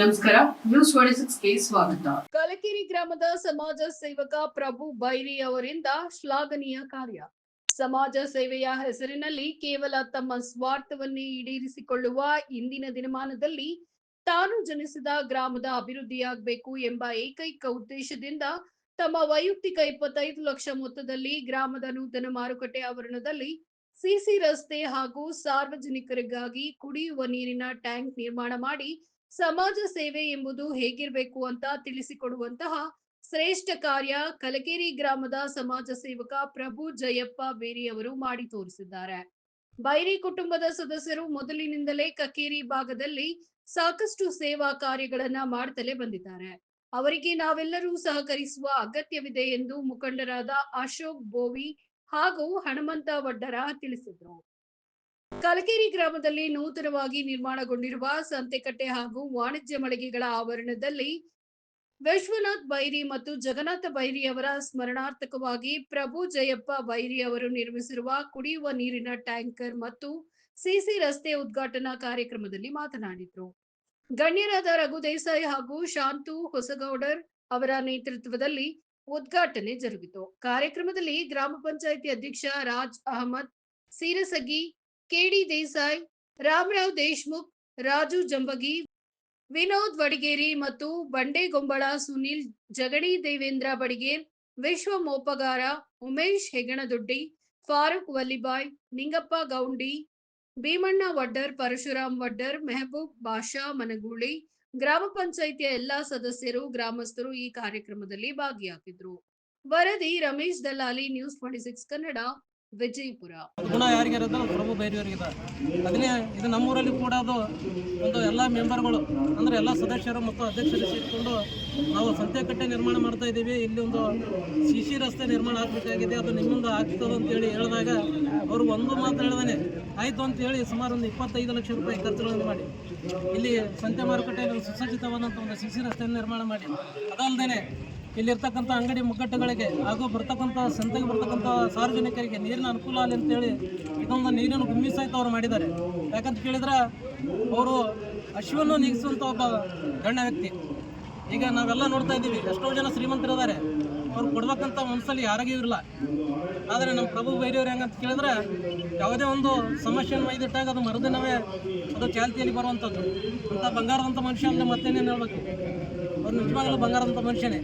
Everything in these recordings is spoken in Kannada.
ನಮಸ್ಕಾರ ನ್ಯೂಸ್ ಸ್ವಾಗತ. ಕಲಕೆರೆ ಗ್ರಾಮದ ಸಮಾಜ ಸೇವಕ ಪ್ರಭು ಬೈರಿ ಅವರಿಂದ ಶ್ಲಾಘನೀಯ ಕಾರ್ಯ. ಸಮಾಜ ಸೇವೆಯ ಹೆಸರಿನಲ್ಲಿ ಕೇವಲ ತಮ್ಮ ಸ್ವಾರ್ಥವನ್ನೇ ಈಡೇರಿಸಿಕೊಳ್ಳುವ ಇಂದಿನ ದಿನಮಾನದಲ್ಲಿ ತಾನು ಜನಿಸಿದ ಗ್ರಾಮದ ಅಭಿವೃದ್ಧಿಯಾಗಬೇಕು ಎಂಬ ಏಕೈಕ ಉದ್ದೇಶದಿಂದ ತಮ್ಮ ವೈಯಕ್ತಿಕ ಇಪ್ಪತ್ತೈದು ಲಕ್ಷ ಮೊತ್ತದಲ್ಲಿ ಗ್ರಾಮದ ನೂತನ ಮಾರುಕಟ್ಟೆ ಆವರಣದಲ್ಲಿ ಸಿಸಿ ರಸ್ತೆ ಹಾಗೂ ಸಾರ್ವಜನಿಕರಿಗಾಗಿ ಕುಡಿಯುವ ನೀರಿನ ಟ್ಯಾಂಕ್ ನಿರ್ಮಾಣ ಮಾಡಿ ಸಮಾಜ ಸೇವೆ ಎಂಬುದು ಹೇಗಿರಬೇಕು ಅಂತ ತಿಳಿಸಿಕೊಡುವಂತಹ ಶ್ರೇಷ್ಠ ಕಾರ್ಯ ಕಲಕೇರಿ ಗ್ರಾಮದ ಸಮಾಜ ಸೇವಕ ಪ್ರಭು ಜಯಪ್ಪ ಬೇರಿ ಅವರು ಮಾಡಿ ತೋರಿಸಿದ್ದಾರೆ. ಬೈರಿ ಕುಟುಂಬದ ಸದಸ್ಯರು ಮೊದಲಿನಿಂದಲೇ ಕಕೇರಿ ಭಾಗದಲ್ಲಿ ಸಾಕಷ್ಟು ಸೇವಾ ಕಾರ್ಯಗಳನ್ನ ಮಾಡ್ತಲೇ ಬಂದಿದ್ದಾರೆ. ಅವರಿಗೆ ನಾವೆಲ್ಲರೂ ಸಹಕರಿಸುವ ಅಗತ್ಯವಿದೆ ಎಂದು ಮುಖಂಡರಾದ ಅಶೋಕ್ ಬೋವಿ ಹಾಗೂ ಹನುಮಂತ ವಡ್ಡರ ತಿಳಿಸಿದ್ರು. ಕಲಕೇರಿ ಗ್ರಾಮದಲ್ಲಿ ನೂತನವಾಗಿ ನಿರ್ಮಾಣಗೊಂಡಿರುವ ಸಂತೆಕಟ್ಟೆ ಹಾಗೂ ವಾಣಿಜ್ಯ ಮಳಿಗೆಗಳ ಆವರಣದಲ್ಲಿ ವಿಶ್ವನಾಥ್ ಬೈರಿ ಮತ್ತು ಜಗನ್ನಾಥ ಬೈರಿ ಅವರ ಸ್ಮರಣಾರ್ಥಕವಾಗಿ ಪ್ರಭು ಜಯಪ್ಪ ಬೈರಿ ಅವರು ನಿರ್ಮಿಸಿರುವ ಕುಡಿಯುವ ನೀರಿನ ಟ್ಯಾಂಕರ್ ಮತ್ತು ಸಿಸಿ ರಸ್ತೆ ಉದ್ಘಾಟನಾ ಕಾರ್ಯಕ್ರಮದಲ್ಲಿ ಮಾತನಾಡಿದರು. ಗಣ್ಯರಾದ ರಘು ದೇಸಾಯಿ ಹಾಗೂ ಶಾಂತು ಹೊಸಗೌಡರ್ ಅವರ ನೇತೃತ್ವದಲ್ಲಿ ಉದ್ಘಾಟನೆ ಜರುಗಿತು. ಕಾರ್ಯಕ್ರಮದಲ್ಲಿ ಗ್ರಾಮ ಪಂಚಾಯಿತಿ ಅಧ್ಯಕ್ಷ ರಾಜ್ ಅಹಮದ್, ಸೀರಸಗಿ ಕೆಡಿ ದೇಸಾಯಿ, ರಾಮರಾವ್ ದೇಶ್ಮುಖ್, ರಾಜು ಜಂಬಗಿ, ವಿನೋದ್ ವಡಿಗೇರಿ ಮತ್ತು ಬಂಡೆಗೊಂಬಳ ಸುನಿಲ್ ಜಗಡಿ ದೇವೇಂದ್ರ ಬಡಿಗೇರ್ ವಿಶ್ವ ಮೋಪಗಾರ ಉಮೇಶ್ ಹೆಗಣದೊಡ್ಡಿ, ಫಾರೂಕ್ ವಲ್ಲಿಬಾಯ್ ನಿಂಗಪ್ಪ ಗೌಂಡಿ, ಭೀಮಣ್ಣ ವಡ್ಡರ್, ಪರಶುರಾಮ್ ವಡ್ಡರ್, ಮೆಹಬೂಬ್ ಬಾಷಾ ಮನಗೂಳಿ, ಗ್ರಾಮ ಪಂಚಾಯಿತಿಯ ಎಲ್ಲಾ ಸದಸ್ಯರು, ಗ್ರಾಮಸ್ಥರು ಈ ಕಾರ್ಯಕ್ರಮದಲ್ಲಿ ಭಾಗಿಯಾಗಿದ್ರು. ವರದಿ Ramesh Dalali news twenty six Kannada. Vijayapura. ಗುಣ ಯಾರಿಗಿರೋದು ಪ್ರಭು ಬೈರಿಯವರಿಗಿದೆ ಅದನ್ನೇ ಇದು ನಮ್ಮೂರಲ್ಲಿ ಕೂಡ ಅದು ಒಂದು ಎಲ್ಲ ಮೆಂಬರ್ಗಳು, ಅಂದ್ರೆ ಎಲ್ಲ ಸದಸ್ಯರು ಮತ್ತು ಅಧ್ಯಕ್ಷರು ಸೇರಿಕೊಂಡು ನಾವು ಸಂತೆಕಟ್ಟೆ ನಿರ್ಮಾಣ ಮಾಡ್ತಾ ಇದ್ದೀವಿ. ಇಲ್ಲಿ ಒಂದು ಸಿ ಸಿ ರಸ್ತೆ ನಿರ್ಮಾಣ ಆಗಬೇಕಾಗಿದೆ. ಅದು ನಿಮ್ಮಿಂದ ಆಗ್ತದೆ ಅಂತೇಳಿ ಹೇಳಿದಾಗ ಅವರು ಒಂದು ಮಾತು ಹೇಳ್ದಾನೆ, ಆಯಿತು ಅಂತೇಳಿ ಸುಮಾರು ಒಂದು ಇಪ್ಪತ್ತೈದು ಲಕ್ಷ ರೂಪಾಯಿ ಖರ್ಚುಗಳನ್ನು ಮಾಡಿ. ಇಲ್ಲಿ ಸಂತೆ ಮಾರುಕಟ್ಟೆಯಲ್ಲಿ ಸುಸಜ್ಜಿತವಾದಂಥ ಒಂದು ಸಿ ಸಿ ರಸ್ತೆಯನ್ನು ನಿರ್ಮಾಣ ಮಾಡಿ. ಅದಲ್ಲದೆ ಇಲ್ಲಿರ್ತಕ್ಕಂಥ ಅಂಗಡಿ ಮುಗ್ಗಟ್ಟುಗಳಿಗೆ ಹಾಗೂ ಬರ್ತಕ್ಕಂಥ ಸಂತೆಗೆ ಬರ್ತಕ್ಕಂಥ ಸಾರ್ವಜನಿಕರಿಗೆ ನೀರಿನ ಅನುಕೂಲ ಆಗಲಿ ಅಂತೇಳಿ ಇದೊಂದು ನೀರನ್ನು ಗುಮ್ಮಿ ಸಹಿತ ಅವರು ಮಾಡಿದ್ದಾರೆ. ಯಾಕಂತ ಕೇಳಿದ್ರೆ ಅವರು ಹಸಿವನ್ನು ನೀಗಿಸುವಂಥ ಒಬ್ಬ ಗಣ್ಯ ವ್ಯಕ್ತಿ. ಈಗ ನಾವೆಲ್ಲ ನೋಡ್ತಾ ಇದ್ದೀವಿ, ಎಷ್ಟೋ ಜನ ಶ್ರೀಮಂತರಿದ್ದಾರೆ. ಅವ್ರು ಕೊಡ್ಬೇಕಂತ ಮನಸ್ಸಲ್ಲಿ ಯಾರಿಗೂ ಇರಲ್ಲ. ಆದರೆ ನಮ್ಮ ಪ್ರಭು ಬೈರಿಯವ್ರು ಹೆಂಗಂತ ಕೇಳಿದ್ರೆ ಯಾವುದೇ ಒಂದು ಸಮಸ್ಯೆಯನ್ನು ಮೈದಿಟ್ಟಾಗ ಅದು ಮರುದಿನವೇ ಅದು ಚಾಲ್ತಿಯಲ್ಲಿ ಬರುವಂಥದ್ದು ಅಂತ ಬಂಗಾರದಂಥ ಮನುಷ್ಯ ಅಂದರೆ ಮತ್ತೇನೇನು ಹೇಳ್ಬೇಕು? ಅವ್ರು ನಿಜವಾಗಲೂ ಬಂಗಾರದಂಥ ಮನುಷ್ಯನೇ.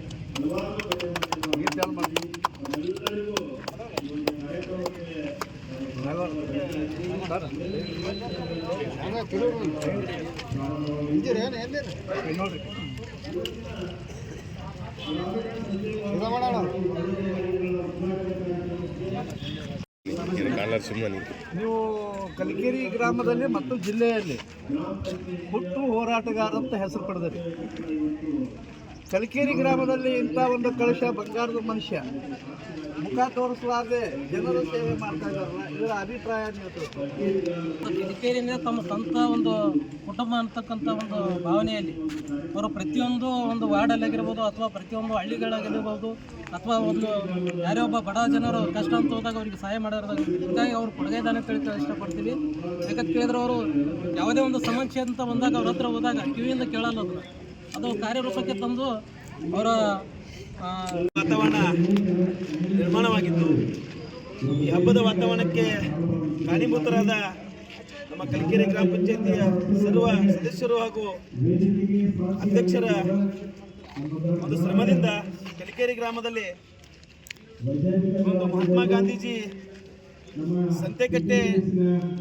ನೀವು ಕಲಿಕೇರಿ ಗ್ರಾಮದಲ್ಲಿ ಮತ್ತು ಜಿಲ್ಲೆಯಲ್ಲಿ ಹುಟ್ಟು ಹೋರಾಟಗಾರ ಅಂತ ಹೆಸರು ಪಡೆದಿರಿ. ಕಲಿಕೇರಿ ಗ್ರಾಮದಲ್ಲಿ ಇಂಥ ಒಂದು ಕಳಶ ಬಂಗಾರದ ಮನುಷ್ಯ ಮುಖ ತೋರಿಸಲಾರದೆ ಜನರ ಸೇವೆ ಮಾಡ್ತಾ ಇದ್ದಾರಲ್ಲ, ಇದರ ಅಭಿಪ್ರಾಯ ಕಲಕೇರಿಯಿಂದ ತಮ್ಮ ಸ್ವಂತ ಒಂದು ಕುಟುಂಬ ಅಂತಕ್ಕಂಥ ಒಂದು ಭಾವನೆಯಲ್ಲಿ ಅವರು ಪ್ರತಿಯೊಂದು ಒಂದು ವಾರ್ಡಲ್ಲಾಗಿರ್ಬೋದು ಅಥವಾ ಪ್ರತಿಯೊಂದು ಹಳ್ಳಿಗಳಾಗಿರ್ಬೋದು ಅಥವಾ ಒಂದು ಯಾರೇ ಒಬ್ಬ ಬಡ ಜನರು ಕಷ್ಟ ಅಂತ ಹೋದಾಗ ಅವರಿಗೆ ಸಹಾಯ ಮಾಡೋದಾಗ ಹೀಗಾಗಿ ಅವ್ರು ಕೊಡುಗೆ ದಾನ ತಿಳಿಕ ಇಷ್ಟಪಡ್ತೀವಿ. ಯಾಕಂತ ಕೇಳಿದ್ರೆ ಅವರು ಯಾವುದೇ ಒಂದು ಸಮಸ್ಯೆ ಅಂತ ಬಂದಾಗ ಅವ್ರ ಹತ್ರ ಹೋದಾಗ ಕಿವಿಯಿಂದ ಕೇಳಲ್ಲ ಅದು ಅದು ಕಾರ್ಯರೂಪಕ್ಕೆ ತಂದು ಅವರ ವಾತಾವರಣ ನಿರ್ಮಾಣವಾಗಿದ್ದು, ಈ ಹಬ್ಬದ ವಾತಾವರಣಕ್ಕೆ ಕಾರಣೀಭೂತರಾದ ನಮ್ಮ ಕಲಿಕೆರೆ ಗ್ರಾಮ ಪಂಚಾಯತಿಯ ಸರ್ವ ಸದಸ್ಯರು ಹಾಗೂ ಅಧ್ಯಕ್ಷರ ಒಂದು ಶ್ರಮದಿಂದ ಕಲಿಕೆರೆ ಗ್ರಾಮದಲ್ಲಿ ಒಂದು ಮಹಾತ್ಮ ಗಾಂಧೀಜಿ ಸಂತೆಕಟ್ಟೆ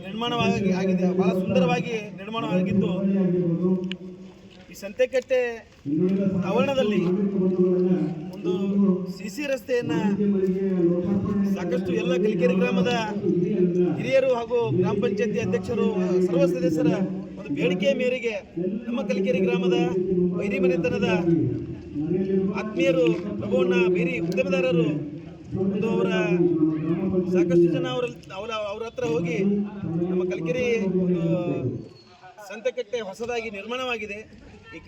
ನಿರ್ಮಾಣವಾಗಿ ಆಗಿದೆ. ಬಹಳ ಸುಂದರವಾಗಿ ನಿರ್ಮಾಣವಾಗಿದ್ದು ಸಂತೆಕಟ್ಟೆ ಆವರಣದಲ್ಲಿ ಒಂದು ಸಿ ಸಿ ರಸ್ತೆಯನ್ನು ಸಾಕಷ್ಟು ಎಲ್ಲ ಕಲಿಕೆರೆ ಗ್ರಾಮದ ಹಿರಿಯರು ಹಾಗೂ ಗ್ರಾಮ ಪಂಚಾಯತಿ ಅಧ್ಯಕ್ಷರು ಸರ್ವ ಸದಸ್ಯರ ಒಂದು ಬೇಡಿಕೆಯ ಮೇರೆಗೆ ನಮ್ಮ ಕಲಿಕೆರೆ ಗ್ರಾಮದ ಬೈರಿ ಮನೆತನದ ಆತ್ಮೀಯರು ಪ್ರಭುವಣ್ಣ ಬೇರಿ ಉದ್ಯಮದಾರರು ಒಂದು ಅವರ ಸಾಕಷ್ಟು ಜನ ಅವರ ಅವರ ಅವ್ರ ಹತ್ರ ಹೋಗಿ ನಮ್ಮ ಕಲ್ಕೆರೆ ಒಂದು ಸಂತೆಕಟ್ಟೆ ಹೊಸದಾಗಿ ನಿರ್ಮಾಣವಾಗಿದೆ. ಈ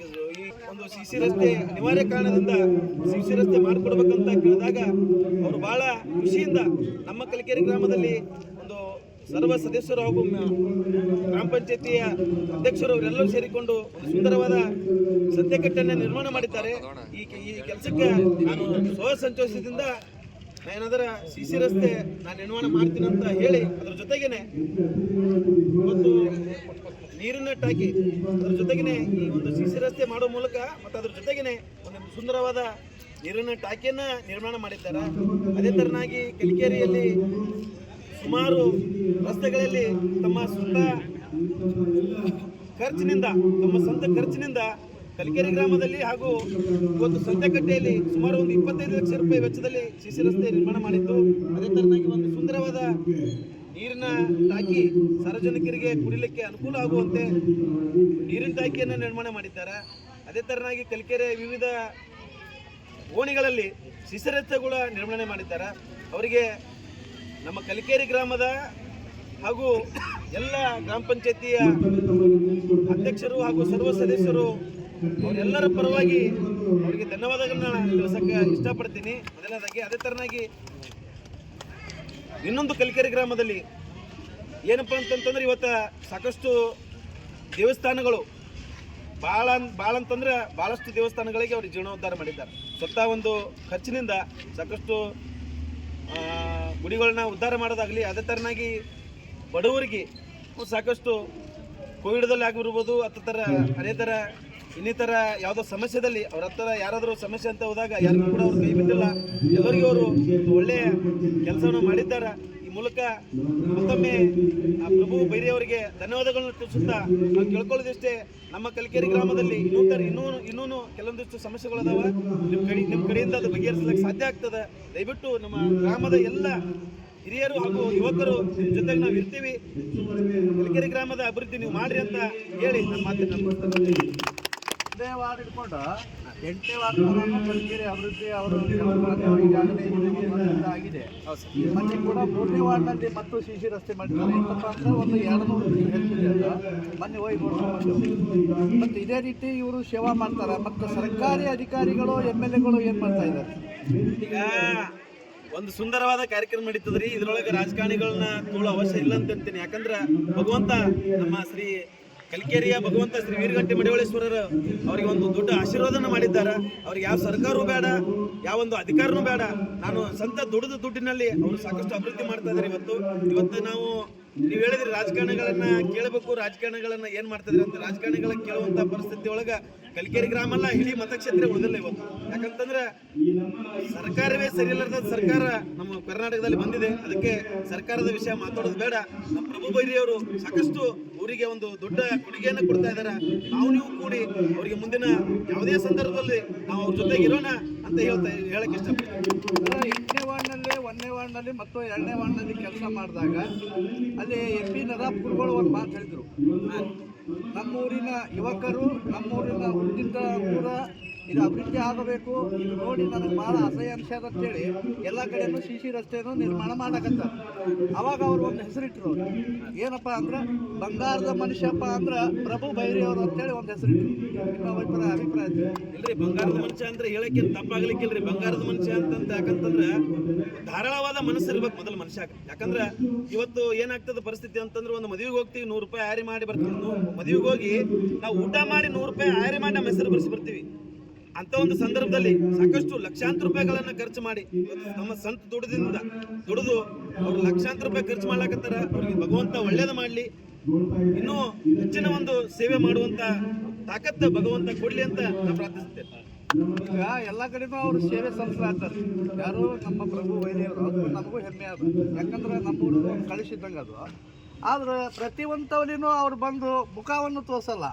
ಒಂದು ಸಿ ಸಿ ರಸ್ತೆ ಅನಿವಾರ್ಯ ಕಾರಣದಿಂದ ಸಿ ಸಿ ರಸ್ತೆ ಮಾಡಿಕೊಡ್ಬೇಕಂತ ಕೇಳಿದಾಗ ಅವರು ಬಹಳ ಖುಷಿಯಿಂದ ನಮ್ಮ ಕಲಿಕೆರೆ ಗ್ರಾಮದಲ್ಲಿ ಒಂದು ಸರ್ವ ಸದಸ್ಯರು ಹಾಗೂ ಗ್ರಾಮ ಪಂಚಾಯತಿಯ ಅಧ್ಯಕ್ಷರು ಅವರೆಲ್ಲರೂ ಸೇರಿಕೊಂಡು ಸುಂದರವಾದ ಸತ್ಯಕಟ್ಟನ್ನ ನಿರ್ಮಾಣ ಮಾಡಿದ್ದಾರೆ. ಈ ಈ ಕೆಲಸಕ್ಕೆ ನಾನು ಸ್ವ ಸಂತೋಷದಿಂದ ಏನಾದ್ರ ಸಿ ಸಿ ರಸ್ತೆ ನಾನು ನಿರ್ಮಾಣ ಮಾಡ್ತೀನಿ ಅಂತ ಹೇಳಿ ಅದ್ರ ಜೊತೆಗೇನೆ ಒಂದು ನೀರಿನ ಟಾಕಿ ಅದ್ರ ಜೊತೆಗೇನೆ ಈ ಒಂದು ಸಿಸಿ ರಸ್ತೆ ಮಾಡೋ ಮೂಲಕ ಮತ್ತು ಅದ್ರ ಜೊತೆಗೇನೆ ಒಂದು ಸುಂದರವಾದ ನೀರಿನ ಟಾಕಿಯನ್ನ ನಿರ್ಮಾಣ ಮಾಡಿದ್ದಾರೆ. ಅದೇ ತರನಾಗಿ ಕಲಿಕೇರಿಯಲ್ಲಿ ಸುಮಾರು ರಸ್ತೆಗಳಲ್ಲಿ ತಮ್ಮ ಸ್ವಂತ ಖರ್ಚಿನಿಂದ, ತಮ್ಮ ಸ್ವಂತ ಖರ್ಚಿನಿಂದ ಕಲಿಕೆರೆ ಗ್ರಾಮದಲ್ಲಿ ಹಾಗೂ ಒಂದು ಸಂತೆಕಟ್ಟೆಯಲ್ಲಿ ಸುಮಾರು ಒಂದು ಇಪ್ಪತ್ತೈದು ಲಕ್ಷ ರೂಪಾಯಿ ವೆಚ್ಚದಲ್ಲಿ ಸಿಸಿ ರಸ್ತೆ ನಿರ್ಮಾಣ ಮಾಡಿದ್ದು. ಅದೇ ತರನಾಗಿ ಒಂದು ಸುಂದರವಾದ ನೀರಿನ ಟಾಕಿ ಸಾರ್ವಜನಿಕರಿಗೆ ಕುಡಿಲಿಕ್ಕೆ ಅನುಕೂಲ ಆಗುವಂತೆ ನೀರಿನ ಟಾಕಿಯನ್ನು ನಿರ್ಮಾಣ ಮಾಡಿದ್ದಾರೆ. ಅದೇ ತರನಾಗಿ ಕಲಿಕೆರೆ ವಿವಿಧ ಓಣಿಗಳಲ್ಲಿ ಸಿಸರೆತ್ತಗಳ ನಿರ್ಮಾಣ ಮಾಡಿದ್ದಾರೆ. ಅವರಿಗೆ ನಮ್ಮ ಕಲಿಕೇರಿ ಗ್ರಾಮದ ಹಾಗೂ ಎಲ್ಲ ಗ್ರಾಮ ಪಂಚಾಯತಿಯ ಅಧ್ಯಕ್ಷರು ಹಾಗೂ ಸರ್ವ ಸದಸ್ಯರು ಅವರೆಲ್ಲರ ಪರವಾಗಿ ಅವರಿಗೆ ಧನ್ಯವಾದಗಳನ್ನ ತಿಳಿಸಕ್ಕೆ ಇಷ್ಟಪಡ್ತೀನಿ. ಮೊದಲನೇದಾಗಿ ಅದೇ ತರನಾಗಿ ಇನ್ನೊಂದು ಕಲಿಕೇರಿ ಗ್ರಾಮದಲ್ಲಿ ಏನಪ್ಪ ಅಂತಂತಂದ್ರೆ ಇವತ್ತ ಸಾಕಷ್ಟು ದೇವಸ್ಥಾನಗಳು ಭಾಳ ಭಾಳ ಅಂತಂದ್ರೆ ಭಾಳಷ್ಟು ದೇವಸ್ಥಾನಗಳಿಗೆ ಅವರು ಜೀರ್ಣೋದ್ಧಾರ ಮಾಡಿದ್ದಾರೆ. ಸ್ವತಃ ಒಂದು ಖರ್ಚಿನಿಂದ ಸಾಕಷ್ಟು ಗುಡಿಗಳನ್ನ ಉದ್ಧಾರ ಮಾಡೋದಾಗಲಿ ಅದೇ ಥರನಾಗಿ ಬಡವರಿಗೆ ಸಾಕಷ್ಟು ಕೋವಿಡ್ದಲ್ಲಿ ಆಗಿರ್ಬೋದು ಅಥವಾ ಥರ ಅದೇ ಥರ ಇನ್ನಿತರ ಯಾವುದೋ ಸಮಸ್ಯೆದಲ್ಲಿ ಅವ್ರ ಹತ್ರ ಯಾರಾದರೂ ಸಮಸ್ಯೆ ಅಂತ ಹೋದಾಗ ಯಾರಿಗೂ ಕೂಡ ಅವ್ರು ಕೈ ಬಿಟ್ಟಿಲ್ಲ ಎಲ್ಲರಿಗೂ ಅವರು ಒಳ್ಳೆಯ ಕೆಲಸವನ್ನು ಮಾಡಿದ್ದಾರೆ. ಈ ಮೂಲಕ ಮತ್ತೊಮ್ಮೆ ಆ ಪ್ರಭು ಬೈರಿ ಅವರಿಗೆ ಧನ್ಯವಾದಗಳನ್ನು ತಿಳಿಸುತ್ತಾ ನಾವು ಕೇಳ್ಕೊಳ್ಳೋದಿಷ್ಟೇ, ನಮ್ಮ ಕಲಿಕೇರಿ ಗ್ರಾಮದಲ್ಲಿ ಇನ್ನೂ ಇನ್ನೂ ಇನ್ನೂ ಕೆಲವೊಂದಿಷ್ಟು ಸಮಸ್ಯೆಗಳದಾವ. ನಿಮ್ಮ ಕಡೆ ನಿಮ್ಮ ಕಡೆಯಿಂದ ಅದು ಬಗೆಹರಿಸಲಿಕ್ಕೆ ಸಾಧ್ಯ ಆಗ್ತದೆ. ದಯವಿಟ್ಟು ನಮ್ಮ ಗ್ರಾಮದ ಎಲ್ಲ ಹಿರಿಯರು ಹಾಗೂ ಯುವಕರು ನಿಮ್ಮ ಜೊತೆಗೆ ನಾವು ಇರ್ತೀವಿ. ಕಲಿಕೇರಿ ಗ್ರಾಮದ ಅಭಿವೃದ್ಧಿ ನೀವು ಮಾಡ್ರಿ ಅಂತ ಹೇಳಿ ನಮ್ಮ ಮಾತನ್ನು ಒಂದೇ ವಾರ್ಡ್ ಇಟ್ಕೊಂಡು ಎಂಟನೇ ವಾರ್ಡ್ ಕಲಿಕೆರೆ ಅಭಿವೃದ್ಧಿ ಅವರು ಆಗಿದೆ. ಮತ್ತೆ ಕೂಡ ಮೂರನೇ ವಾರ್ಡ್ನಲ್ಲಿ ಮತ್ತು ಸಿ ಸಿ ರಸ್ತೆ ಮಾಡಿದ್ದಾರೆ. ಅಂದ್ರೆ ಒಂದು ಎರಡು ನೂರು ಮೊನ್ನೆ ಹೋಗಿ ನೋಡ್ಕೊಂಡು ಮತ್ತು ಇದೇ ರೀತಿ ಇವರು ಸೇವಾ ಮಾಡ್ತಾರೆ. ಮತ್ತು ಸರ್ಕಾರಿ ಅಧಿಕಾರಿಗಳು, ಎಂ ಎಲ್ ಎಗಳು ಏನು ಮಾಡ್ತಾ ಇದ್ದಾರೆ? ಈಗ ಒಂದು ಸುಂದರವಾದ ಕಾರ್ಯಕ್ರಮ ನಡೀತದ್ರಿ. ಇದ್ರೊಳಗೆ ರಾಜಕಾರಣಿಗಳನ್ನ ತೋಳೋ ಅವಶ್ಯ ಇಲ್ಲ ಅಂತ ಅಂತೀನಿ ಯಾಕಂದ್ರೆ ಭಗವಂತ ನಮ್ಮ ಶ್ರೀ ಕಲಿಕೇರಿಯ ಭಗವಂತ ಶ್ರೀ ವೀರಗಟ್ಟೆ ಮಡಿವಳೇಶ್ವರರು ಅವರಿಗೆ ಒಂದು ದೊಡ್ಡ ಆಶೀರ್ವಾದನ ಮಾಡಿದ್ದಾರೆ. ಅವ್ರಿಗೆ ಯಾವ ಸರ್ಕಾರವೂ ಬೇಡ, ಯಾವ ಒಂದು ಅಧಿಕಾರನೂ ಬೇಡ. ನಾನು ಸ್ವಂತ ದುಡಿದ ದುಡ್ಡಿನಲ್ಲಿ ಅವರು ಸಾಕಷ್ಟು ಅಭಿವೃದ್ಧಿ ಮಾಡ್ತಾ ಇದ್ದಾರೆ ಇವತ್ತು. ಇವತ್ತು ನಾವು, ನೀವು ಹೇಳಿದ್ರಿ ರಾಜಕಾರಣಿಗಳನ್ನ ಕೇಳಬೇಕು, ರಾಜಕಾರಣಿಗಳನ್ನ ಏನ್ ಮಾಡ್ತಾ ಇದ್ರಿ ಅಂತ. ರಾಜಕಾರಣಿಗಳ ಕೇಳುವಂತ ಪರಿಸ್ಥಿತಿ ಒಳಗ ಕಲಿಕೇರಿ ಗ್ರಾಮ ಅಲ್ಲ, ಇಡೀ ಮತಕ್ಷೇತ್ರ ಉಳಿದಿಲ್ಲ ಇವತ್ತು ಯಾಕಂತಂದ್ರೆ ಸರ್ಕಾರವೇ ಸರಿ ಇಲ್ಲದ ಸರ್ಕಾರ ನಮ್ಮ ಕರ್ನಾಟಕದಲ್ಲಿ ಬಂದಿದೆ. ಅದಕ್ಕೆ ಸರ್ಕಾರದ ವಿಷಯ ಮಾತಾಡೋದು ಬೇಡ. ನಮ್ಮ ಪ್ರಭು ಬೈರಿ ಅವರು ಸಾಕಷ್ಟು ಊರಿಗೆ ಒಂದು ದೊಡ್ಡ ಕೊಡುಗೆಯನ್ನು ಕೊಡ್ತಾ ಇದ್ದಾರೆ. ನಾವು ನೀವು ಕೂಡಿ ಅವರಿಗೆ ಮುಂದಿನ ಯಾವುದೇ ಸಂದರ್ಭದಲ್ಲಿ ನಾವು ಅವ್ರ ಜೊತೆಗೆ ಇರೋಣ ಅಂತ ಹೇಳ್ತಾ ಹೇಳಕ್ ಇಷ್ಟಪಡ್ತೀನಿ. ಎಂಟನೇ ವಾರ್ಡ್ನಲ್ಲಿ ಒಂದನೇ ವಾರ್ಡ್ನಲ್ಲಿ ಮತ್ತು ಎರಡನೇ ವಾರ್ಡ್ನಲ್ಲಿ ಕೆಲಸ ಮಾಡಿದಾಗ ಅಲ್ಲಿ ಎಂ ಪಿ ನರಾಪುರಗಳು ಒಂದು ಮಾತು ಹೇಳಿದ್ರು. ನಮ್ಮೂರಿನ ಯುವಕರು ನಮ್ಮೂರಿನ ಊರ ಇದು ಅಭಿವೃದ್ಧಿ ಆಗಬೇಕು, ಇದು ನೋಡಿ ನನಗೆ ಭಾಳ ಅಸಹ್ಯ ಅನ್ಸ್ಯದ ಅಂತೇಳಿ ಎಲ್ಲ ಕಡೆನೂ ಸಿ ಸಿ ರಸ್ತೆಯನ್ನು ನಿರ್ಮಾಣ ಮಾಡಕತ್ತ ಅವಾಗ ಅವ್ರು ಒಂದು ಹೆಸರಿಟ್ರು ಅವ್ರು ಏನಪ್ಪ ಅಂದ್ರೆ ಬಂಗಾರದ ಮನುಷ್ಯಪ್ಪ ಅಂದ್ರೆ ಪ್ರಭು ಬೈರಿ ಅವರು ಅಂತೇಳಿ ಒಂದು ಹೆಸರಿಟ್ರು. ನಿಮ್ಮ ಅಭಿಪ್ರಾಯ ಅಭಿಪ್ರಾಯ ಇಲ್ರಿ, ಬಂಗಾರದ ಮನುಷ್ಯ ಅಂದ್ರೆ ಹೇಳಕ್ಕೆ ತಪ್ಪಾಗ್ಲಿಕ್ಕಿಲ್ರಿ. ಬಂಗಾರದ ಮನುಷ್ಯ ಅಂತಂತ ಯಾಕಂತಂದ್ರೆ ಧಾರಾಳವಾದ ಮನಸ್ಸು ಇರ್ಬೇಕು ಮೊದಲು ಮನುಷ್ಯ ಯಾಕಂದ್ರೆ ಇವತ್ತು ಏನಾಗ್ತದ ಪರಿಸ್ಥಿತಿ ಅಂತಂದ್ರೆ ಒಂದು ಮದುವೆಗೆ ಹೋಗ್ತೀವಿ, ನೂರು ರೂಪಾಯಿ ಆರಿ ಮಾಡಿ ಬರ್ತೀವಿ. ಮದುವೆಗೆ ಹೋಗಿ ನಾವು ಊಟ ಮಾಡಿ ನೂರು ರೂಪಾಯಿ ಆರಿ ಮಾಡಿ ನಮ್ಮ ಹೆಸರು ಬರ್ಸಿ ಬರ್ತೀವಿ. ಅಂತ ಒಂದು ಸಂದರ್ಭದಲ್ಲಿ ಸಾಕಷ್ಟು ಲಕ್ಷಾಂತರ ರೂಪಾಯಿಗಳನ್ನ ಖರ್ಚು ಮಾಡಿ ನಮ್ಮ ಸ್ವಂತ ದುಡಿದಿಂದ ದುಡಿದು ಅವ್ರು ಲಕ್ಷಾಂತರ ರೂಪಾಯಿ ಖರ್ಚು ಮಾಡ್ಲಾಕತ್ತಾರ. ಅವ್ರಿಗೆ ಭಗವಂತ ಒಳ್ಳೇದು ಮಾಡ್ಲಿ. ಇನ್ನೂ ಹೆಚ್ಚಿನ ಒಂದು ಸೇವೆ ಮಾಡುವಂತ ತಾಕತ್ತ ಭಗವಂತ ಕೊಡ್ಲಿ ಅಂತ ನಾನು ಪ್ರಾರ್ಥಿಸುತ್ತೇನೆ ಈಗ ಎಲ್ಲ ಕಡೆನೂ ಅವರು ಸೇವೆ ಸಲ್ಲಿಸ್ಲಾಗ್ತಾರೆ ಯಾರು ನಮ್ಮ ಪ್ರಭು ವೈದ್ಯರು ಅದು ನಮಗೂ ಹೆಮ್ಮೆ ಅದು. ಯಾಕಂದ್ರೆ ನಮ್ಮ ಹುಡುಗರು ಕಳಿಸಿದ್ದಂಗೆ ಅದು. ಆದ್ರೆ ಪ್ರತಿಯೊಂದವಲಿನೂ ಅವ್ರು ಬಂದು ಮುಖವನ್ನು ತೋರಿಸಲ್ಲ.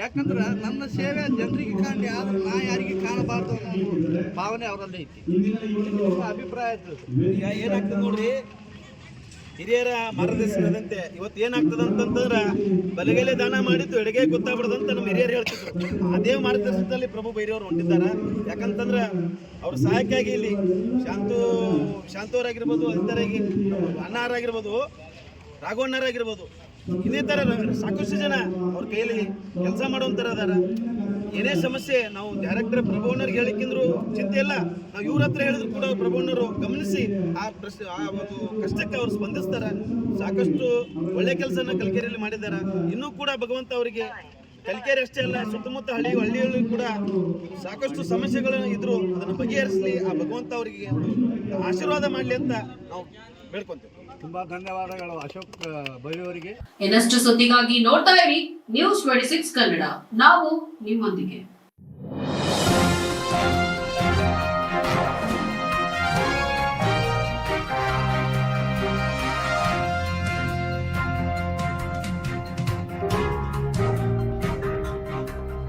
ಯಾಕಂದ್ರೆ ನನ್ನ ಸೇವೆ ಜನರಿಗೆ ಕಾಣಲಿ, ಆದ್ರೆ ನಾ ಯಾರಿಗೆ ಕಾಣಬಾರ್ದು ಅನ್ನೋ ಭಾವನೆ ಅವರಲ್ಲಿ ಐತಿ. ಅಭಿಪ್ರಾಯ ಏನಾಗ್ತದೆ ನೋಡ್ರಿ? ಹಿರಿಯರ ಮಾರ್ಗದರ್ಶನದಂತೆ ಇವತ್ತು ಏನಾಗ್ತದೆ ಅಂತಂದ್ರೆ, ಬಲಗೈಲೆ ದಾನ ಮಾಡಿದ್ದು ಎಡಗೈ ಗೊತ್ತಾಗ್ಬಿಡ್ದಂತ ನಮ್ಮ ಹಿರಿಯರು ಹೇಳ್ತಿದ್ರು. ಅದೇ ಮಾರ್ಗದರ್ಶನದಲ್ಲಿ ಪ್ರಭು ಬೈರಿಯವರು ಹೊಂಟಿದ್ದಾರೆ. ಯಾಕಂತಂದ್ರೆ ಅವ್ರ ಸಹಾಯಕ್ಕಾಗಿ ಇಲ್ಲಿ ಶಾಂತು, ಶಾಂತವರಾಗಿರ್ಬೋದು ಇತರಾಗಿ ಅಣ್ಣಾರಾಗಿರ್ಬೋದು, ರಾಘವಣ್ಣರಾಗಿರ್ಬೋದು ಇದೇ ಥರ ಸಾಕಷ್ಟು ಜನ ಅವ್ರ ಕೈಯಲ್ಲಿ ಕೆಲಸ ಮಾಡುವಂಥರ ಅದಾರ ಏನೇ ಸಮಸ್ಯೆ, ನಾವು ಡೈರೆಕ್ಟರ್ ಪ್ರಭುವಣ್ಣರಿಗೆ ಹೇಳಿಕ್ಕಿಂದ್ರು ಚಿಂತೆ ಇಲ್ಲ. ನಾವು ಇವ್ರ ಹತ್ರ ಹೇಳಿದ್ರು ಕೂಡ ಪ್ರಭುವಣ್ಣರು ಗಮನಿಸಿ ಆ ಪ್ರಶ್ನೆ ಆ ಒಂದು ಕಷ್ಟಕ್ಕೆ ಅವ್ರು ಸ್ಪಂದಿಸ್ತಾರೆ. ಸಾಕಷ್ಟು ಒಳ್ಳೆ ಕೆಲಸನ ಕಲಿಕೆರೆಯಲ್ಲಿ ಮಾಡಿದ್ದಾರೆ. ಇನ್ನೂ ಕೂಡ ಭಗವಂತ ಅವರಿಗೆ ಕಲಿಕೆರೆ ಅಷ್ಟೇ ಅಲ್ಲ, ಸುತ್ತಮುತ್ತ ಹಳ್ಳಿ ಹಳ್ಳಿಗಳು ಕೂಡ ಸಾಕಷ್ಟು ಸಮಸ್ಯೆಗಳು ಇದ್ರು ಅದನ್ನು ಬಗೆಹರಿಸಲಿ, ಆ ಭಗವಂತ ಅವರಿಗೆ ಆಶೀರ್ವಾದ ಮಾಡಲಿ ಅಂತ ನಾವು ಬೇಡ್ಕೊಂತೇವೆ. ತುಂಬ ಧನ್ಯವಾದಗಳು ಅಶೋಕ್ ಬೈಯವರಿಗೆ ಇನ್ನಷ್ಟು ಸುದ್ದಿಗಾಗಿ ನೋಡ್ತಾ ಇರಿ ನ್ಯೂಸ್ ಟ್ವೆಂಟಿ ಸಿಕ್ಸ್ ಕನ್ನಡ. ನಾವು ನಿಮ್ಮೊಂದಿಗೆ.